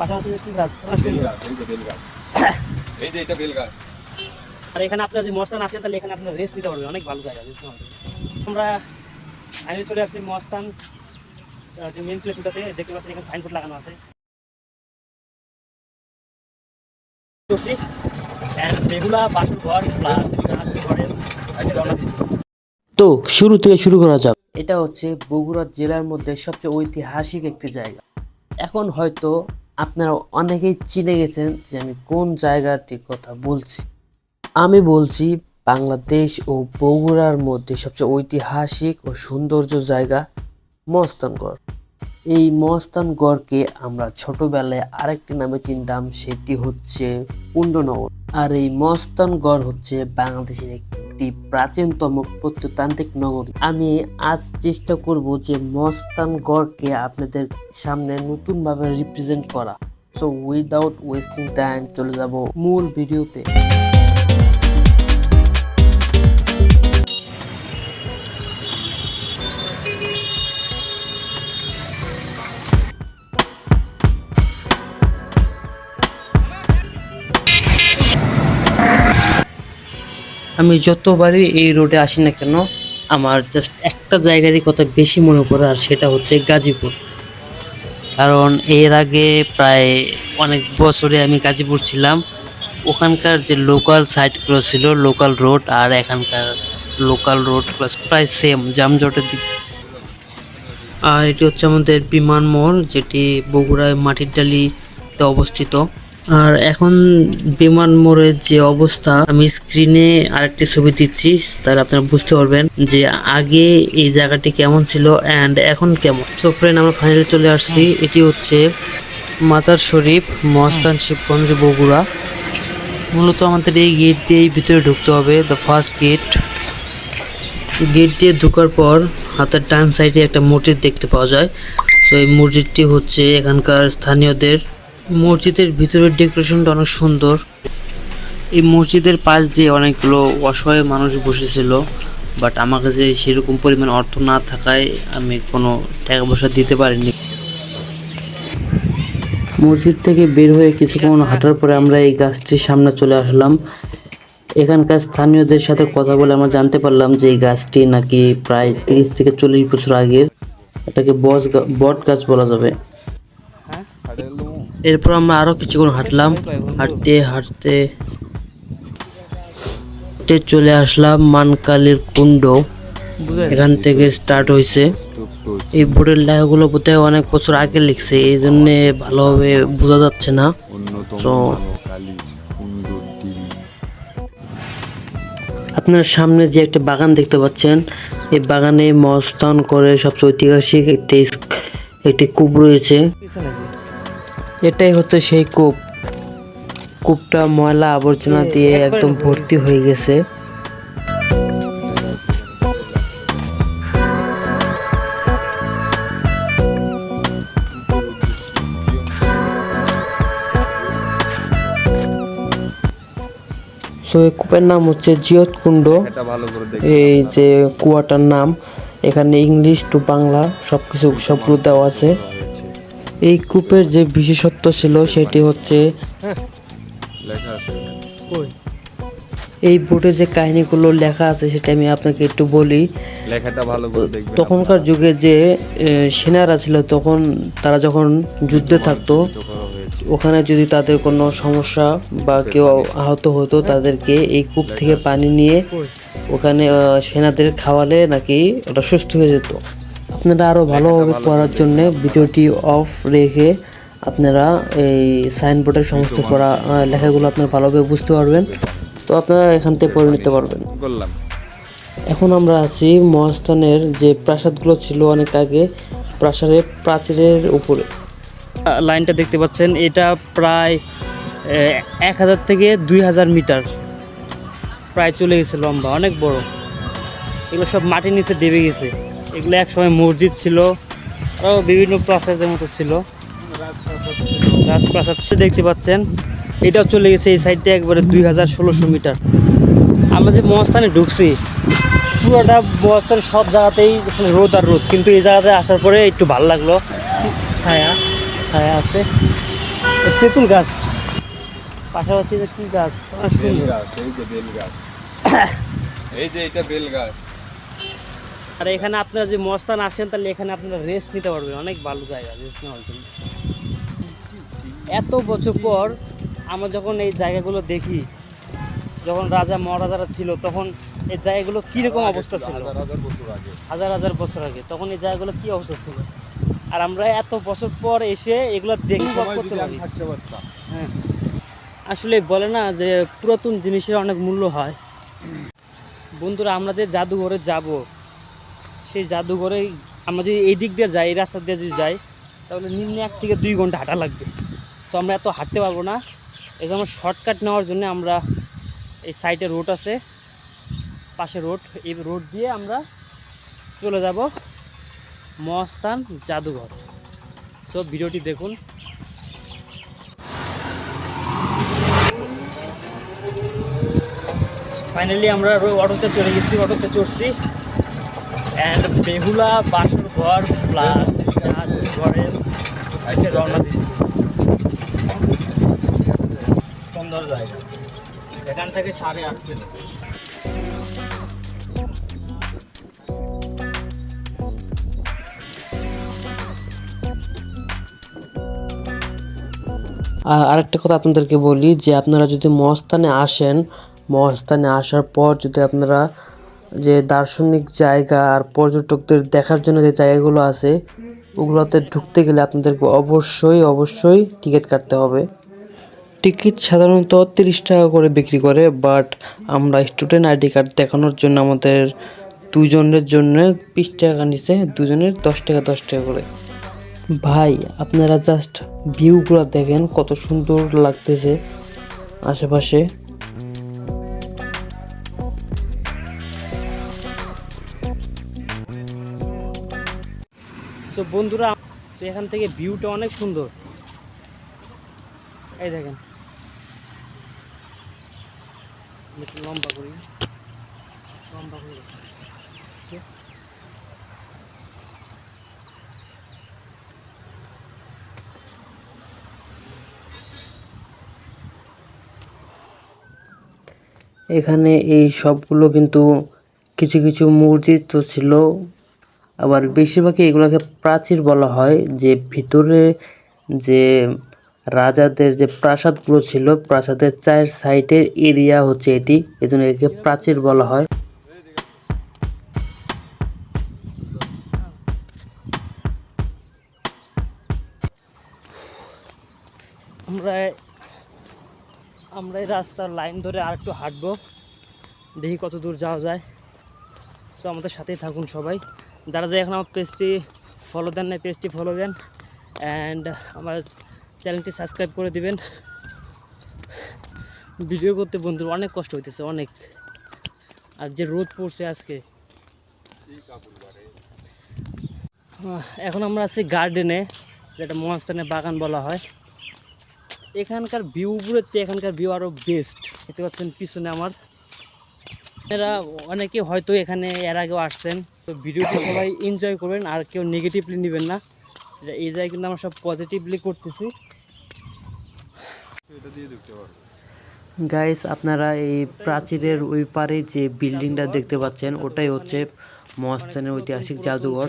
পাশাপাশি গাছ? এই যে যে এটা বেল গাছ। আর এখানে আপনার যদি মস্তান আসে তাহলে এখানে আপনার রেস্ট নিতে পারবেন। অনেক ভালো জায়গা আমরা আমি চলে আসছি মস্তান যে মেন প্লেস ওটাতে। দেখতে পাচ্ছেন এখানে সাইনবোর্ড লাগানো আছে। করছি and এগুলা বাসুর ঘর প্লাস ঘরের তো শুরু থেকে শুরু করা যাক। এটা হচ্ছে বগুড়া জেলার মধ্যে সবচেয়ে ঐতিহাসিক একটি জায়গা। এখন হয়তো আপনারা অনেকেই চিনে গেছেন যে আমি কোন জায়গাটির কথা বলছি। আমি বলছি বাংলাদেশ ও বগুড়ার মধ্যে সবচেয়ে ঐতিহাসিক ও সৌন্দর্য জায়গা মস্তানগড়। এই মস্তানগড়কে আমরা ছোটবেলায় আরেকটি নামে চিনতাম, সেটি হচ্ছে কুণ্ডনগর। আর এই মস্তানগড় হচ্ছে বাংলাদেশের একটি প্রাচীনতম প্রত্নতান্ত্রিক নগরী। আমি আজ চেষ্টা করব যে মস্তানগড়কে আপনাদের সামনে নতুনভাবে রিপ্রেজেন্ট করা। সো উইদাউট ওয়েস্টিং টাইম চলে যাব মূল ভিডিওতে। আমি যতবারই এই রোডে আসি না কেন, আমার জাস্ট একটা জায়গারই কথা বেশি মনে পড়ে, আর সেটা হচ্ছে গাজীপুর। কারণ এর আগে প্রায় অনেক বছরে আমি গাজীপুর ছিলাম। ওখানকার যে লোকাল সাইটগুলো ছিল লোকাল রোড আর এখানকার লোকাল রোড প্লাস প্রায় সেম জামজটের দিক। আর এটি হচ্ছে আমাদের বিমান মোড় যেটি বগুড়ায় মাটির ডালিতে অবস্থিত। আর এখন বিমান মোড়ের যে অবস্থা, আমি স্ক্রিনে আরেকটি ছবি দিচ্ছি, তাহলে আপনারা বুঝতে পারবেন যে আগে এই জায়গাটি কেমন ছিল অ্যান্ড এখন কেমন। সো ফ্রেন্ড আমরা ফাইনালি চলে আসছি, এটি হচ্ছে মাতার শরীফ, মহাস্থান শিবগঞ্জ, বগুড়া। মূলত আমাদের এই গেট দিয়েই ভিতরে ঢুকতে হবে দ্য ফার্স্ট গেট গেট দিয়ে ঢুকার পর হাতের ডান সাইডে একটা মসজিদ দেখতে পাওয়া যায়। সো এই মসজিদটি হচ্ছে এখানকার স্থানীয়দের মসজিদের ভিতরের ডেকোরেশনটা অনেক সুন্দর। এই মসজিদের পাশ দিয়ে অনেকগুলো অসহায় মানুষ বসেছিল, বাট আমার কাছে সেরকম পরিমাণ অর্থ না থাকায় আমি কোনো টাকা পয়সা দিতে পারিনি। মসজিদ থেকে বের হয়ে কিছুক্ষণ হাঁটার পরে আমরা এই গাছটির সামনে চলে আসলাম। এখানকার স্থানীয়দের সাথে কথা বলে আমরা জানতে পারলাম যে এই গাছটি নাকি প্রায় তিরিশ থেকে চল্লিশ বছর আগের এটাকে বস বট গাছ বলা যাবে। এরপর আমরা আরও কিছুক্ষণ হাঁটলাম। হাঁটতে হাঁটতে চলে আসলাম মানকালীর কুণ্ড। এখান থেকে স্টার্ট হয়েছে এই বোর্ডের লেখাগুলো বোধহয় অনেক বছর আগে লিখছে এই জন্য ভালোভাবে বোঝা যাচ্ছে না। তো আপনার সামনে যে একটা বাগান দেখতে পাচ্ছেন এই বাগানে মস্তান করে সবচেয়ে ঐতিহাসিক একটি একটি কূপ রয়েছে। এটাই হচ্ছে সেই কূপ। কূপটা ময়লা আবর্জনা দিয়ে একদম ভর্তি হয়ে গেছে। সো এই কূপের নাম হচ্ছে জিয়ত কুণ্ড। এটা ভালো করে দেখ এই যে কুয়াটার নাম এখানে ইংলিশ টু বাংলা সব কিছু সবগুলো দেওয়া আছে। এই কূপের যে বিশেষত্ব ছিল সেটি হচ্ছে লেখা আছে কই? এই বোর্ডে যে কাহিনীগুলো লেখা আছে সেটা আমি আপনাকে একটু বলি। লেখাটা ভালো তখনকার যুগে যে সেনারা ছিল তখন তারা যখন যুদ্ধে থাকতো ওখানে যদি তাদের কোনো সমস্যা বা কেউ আহত হতো তাদেরকে এই কূপ থেকে পানি নিয়ে ওখানে সেনাদের খাওয়ালে নাকি ওটা সুস্থ হয়ে যেত। আপনারা আরও ভালোভাবে পড়ার জন্য ভিডিওটি অফ রেখে আপনারা এই সাইনবোর্ডের সমস্ত পড়া লেখাগুলো আপনারা ভালোভাবে বুঝতে পারবেন। তো আপনারা এখান থেকে পড়ে নিতে পারবেন। এখন আমরা আছি মহাস্থানের যে প্রাসাদগুলো ছিল অনেক আগে প্রাসাদের প্রাচীরের উপরে। লাইনটা দেখতে পাচ্ছেন এটা প্রায় এক হাজার থেকে দুই হাজার মিটার। প্রায় চলে গেছে লম্বা অনেক বড়। এগুলো সব মাটির নিচে ডেবে গেছে। এগুলো এক সময় মসজিদ ছিল আরও বিভিন্ন প্রাসাদের মতো ছিল। রাজপ্রাসাদ সে দেখতে পাচ্ছেন। এটাও চলে গেছে এই সাইডটা একবারে দুই হাজার ষোলোশো মিটার। আমরা যে মহাস্থানে ঢুকছি পুরোটা মহাস্থানের সব জায়গাতেই রোদ আর রোদ। কিন্তু এই জায়গাতে আসার পরে একটু ভালো লাগল। ছায়া ছায়া আছে। তেঁতুল গাছ। পাশাপাশি কি গাছ। এই যে এটা বেল গাছ। আর এখানে আপনারা যে মস্তান আসেন তাহলে এখানে আপনারা রেস্ট নিতে পারবেন। অনেক ভালো জায়গা রেস্ট নেওয়ার জন্য। এত বছর পর আমরা যখন এই জায়গাগুলো দেখি যখন রাজা মহারাজারা ছিল তখন এই জায়গাগুলো কীরকম অবস্থা ছিল হাজার হাজার বছর আগে। হাজার হাজার বছর আগে। তখন এই জায়গাগুলো কী অবস্থা ছিল? আর আমরা এত বছর পর এসে এগুলো দেখে করতে পারি। পারতাম। হ্যাঁ। আসলে বলে না যে পুরাতন জিনিসের অনেক মূল্য হয়। বন্ধুরা আমরা যে জাদুঘরে যাব সেই জাদুঘরে আমরা যদি এই দিক দিয়ে যাই, এই রাস্তা দিয়ে যদি যাই, তাহলে নিম্নে এক থেকে দুই ঘণ্টা হাঁটা লাগবে। তো আমরা এত হাঁটতে পারব না। এই জন্য শর্টকাট নেওয়ার জন্য আমরা এই সাইডে রোড আছে, পাশে রোড এই রোড দিয়ে আমরা চলে যাব মহাস্থান জাদুঘর। সো ভিডিওটি দেখুন। ফাইনালি আমরা অটোতে চলে গেছি, অটোতে চড়ছি। অ্যান্ড বেহুলা আরেকটা কথা আপনাদেরকে বলি যে আপনারা যদি মহাস্থানে আসেন, মহাস্থানে আসার পর যদি আপনারা যে দার্শনিক জায়গা আর পর্যটকদের দেখার জন্য যে জায়গাগুলো আছে, ওগুলোতে ঢুকতে গেলে আপনাদেরকে অবশ্যই অবশ্যই টিকিট কাটতে হবে। টিকিট সাধারণত তিরিশ টাকা করে বিক্রি করে বাট আমরা স্টুডেন্ট আইডি কার্ড দেখানোর জন্য আমাদের দুজনের জন্য বিশ টাকা নিচে, দুজনের দশ টাকা দশ টাকা করে। ভাই, আপনারা জাস্ট ভিউগুলো দেখেন, কত সুন্দর লাগতেছে আশেপাশে। তো বন্ধুরা তো এখান থেকে ভিউটা অনেক সুন্দর। এই দেখেন। লম্বা করি। লম্বা করি এখানে এই সবগুলো কিন্তু কিছু কিছু মসজিদ তো ছিল। আবার বেশিরভাগই এগুলোকে প্রাচীর বলা হয় যে ভিতরে যে রাজাদের যে প্রাসাদগুলো ছিল, প্রাসাদের চার সাইডের এরিয়া হচ্ছে এটি। এজন্য একে প্রাচীর বলা হয়। আমরা আমরা এই রাস্তার লাইন ধরে আর একটু হাঁটবো। দেখি কত দূর যাওয়া যায়। সো আমাদের সাথেই থাকুন সবাই। যারা যে এখন আমার পেজটি ফলো দেন না পেজটি ফলো দেন অ্যান্ড আমার চ্যানেলটি সাবস্ক্রাইব করে দিবেন। ভিডিও করতে বন্ধুর অনেক কষ্ট হইতেছে, অনেক। আর যে রোদ পড়ছে আজকে। এখন আমরা আছি গার্ডেনে যেটা মহাস্থানের বাগান বলা হয়। এখানকার ভিউ উপরের চেয়ে এখানকার ভিউ আরও বেস্ট দেখতে পাচ্ছেন পিছনে আমার। এরা অনেকে হয়তো এখানে এর আগেও আসছেন। তো ভিডিওটি সবাই এনজয় করবেন, আর কেউ নেগেটিভলি নেবেন না। এই জায়গায় কিন্তু আমরা সব পজিটিভলি করতেছি। গাইস আপনারা এই প্রাচীরের ওই পারে যে বিল্ডিংটা দেখতে পাচ্ছেন, ওটাই হচ্ছে মহাস্থানের ঐতিহাসিক জাদুঘর।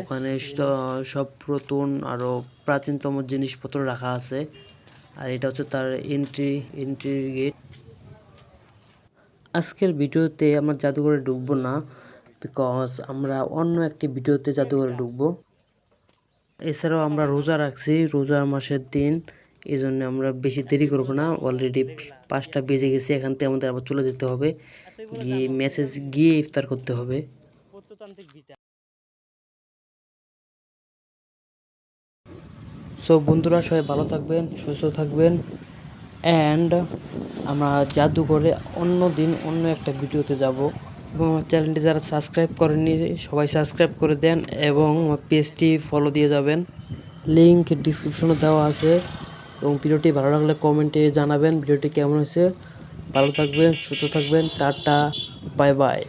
ওখানে সব পুরাতন আরও প্রাচীনতম জিনিসপত্র রাখা আছে। আর এটা হচ্ছে তার এন্ট্রি এন্ট্রি গেট আজকের ভিডিওতে আমরা জাদুঘরে ঢুকবো না বিকজ আমরা অন্য একটি ভিডিওতে জাদুঘরে ঢুকবো। এছাড়াও আমরা রোজা রাখছি, রোজার মাসের দিন। এই জন্য আমরা বেশি দেরি করব না। অলরেডি পাঁচটা বেজে গেছে, এখান থেকে আমাদের আবার চলে যেতে হবে। গিয়ে মেসেজ গিয়ে ইফতার করতে হবে। প্রত্নতান্ত্রিক ভিটা সো বন্ধুরা, সবাই ভালো থাকবেন, সুস্থ থাকবেন। অ্যান্ড আমরা জাদুঘরে অন্য দিন অন্য একটা ভিডিওতে যাব। এবং আমার চ্যানেলটি যারা সাবস্ক্রাইব করেননি, সবাই সাবস্ক্রাইব করে দেন এবং আমার পেজটি ফলো দিয়ে যাবেন। লিঙ্ক ডিসক্রিপশনে দেওয়া আছে। এবং ভিডিওটি ভালো লাগলে কমেন্টে জানাবেন। ভিডিওটি কেমন হয়েছে? ভালো থাকবেন, সুস্থ থাকবেন, টাটা বাই বাই